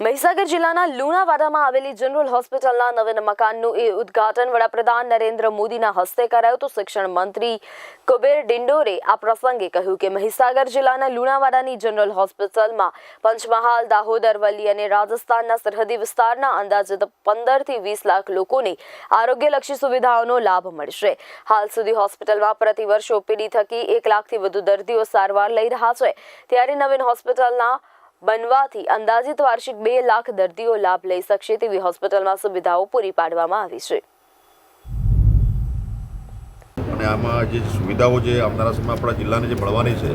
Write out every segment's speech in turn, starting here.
મહીસાગર જિલ્લાના લુણાવાડામાં આવેલી જનરલ હોસ્પિટલના નવીન મકાનનું એ ઉદ્ઘાટન વડાપ્રધાન નરેન્દ્ર મોદીના હસ્તે કરાયું તો શિક્ષણ મંત્રી કુબેર ડિંડોરે આ પ્રસંગે કહ્યું કે મહીસાગર જિલ્લાના લુણાવાડાની જનરલ હોસ્પિટલમાં પંચમહાલ દાહોદ અરવલ્લી અને રાજસ્થાનના સરહદી વિસ્તારના અંદાજિત પંદરથી વીસ લાખ લોકોને આરોગ્યલક્ષી સુવિધાઓનો લાભ મળશે. હાલ સુધી હોસ્પિટલમાં પ્રતિ વર્ષ ઓપીડી થકી એક લાખથી વધુ દર્દીઓ સારવાર લઈ રહ્યા છે. ત્યારે નવીન હોસ્પિટલના બનવાથી અંદાજિત વાર્ષિક બે લાખ દર્દીઓ લાભ લઈ શકશે તેવી હોસ્પિટલમાં સુવિધાઓ પૂરી પાડવામાં આવી છે. અને આમાં જે સુવિધાઓ જે આવનારા સમયમાં આપણા જિલ્લાને જે મળવાની છે,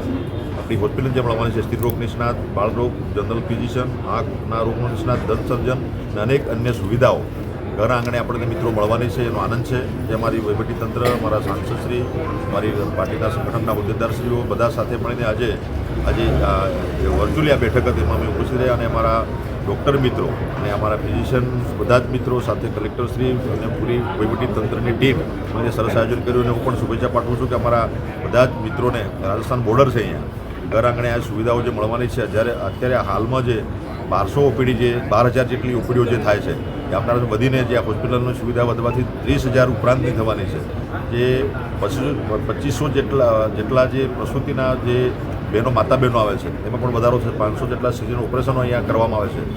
આપણી હોસ્પિટલ જે મળવાની છે સ્ત્રી રોગ નિષ્ણાત બાળરોગ જનરલ ફિઝિશિયન આંખના રોગનો નિષ્ણાત, દંત સર્જન અને અનેક અન્ય સુવિધાઓ ઘર આંગણે આપણને મિત્રો મળવાની છે, એનો આનંદ છે. જે અમારી વહીવટીતંત્ર મારા સાંસદશ્રી મારી પાર્ટીના સંગઠનના હોદ્દેદારશ્રીઓ બધા સાથે મળીને આજે આજે વર્ચ્યુઅલી આ બેઠક હતી એમાં અમે ઉપસ્થિત રહ્યા અને અમારા ડૉક્ટર મિત્રો અને અમારા ફિઝિશિયન બધા જ મિત્રો સાથે કલેક્ટરશ્રી અને પૂરી વહીવટી તંત્રની ટીમ મને સરસ આયોજન કર્યું અને હું પણ શુભેચ્છા પાઠવું છું કે અમારા બધા જ મિત્રોને રાજસ્થાન બોર્ડર છે અહીંયા. ઘર આંગણે આ સુવિધાઓ જે મળવાની છે, જ્યારે અત્યારે હાલમાં જે બારસો ઓપીડી જે, બાર હજાર જેટલી ઓપીડીઓ જે થાય છે, એ આપનારા વધીને જે આ હોસ્પિટલની સુવિધા વધવાથી ત્રીસ હજાર ઉપરાંતની થવાની છે. જે પચીસો જેટલા જેટલા જે પ્રસૂતિના જે બહેનો, માતા બહેનો આવે છે, એમાં પણ વધારો છે પાંચસો જેટલા સીઝન ઓપરેશનો અહીંયા કરવામાં આવે છે.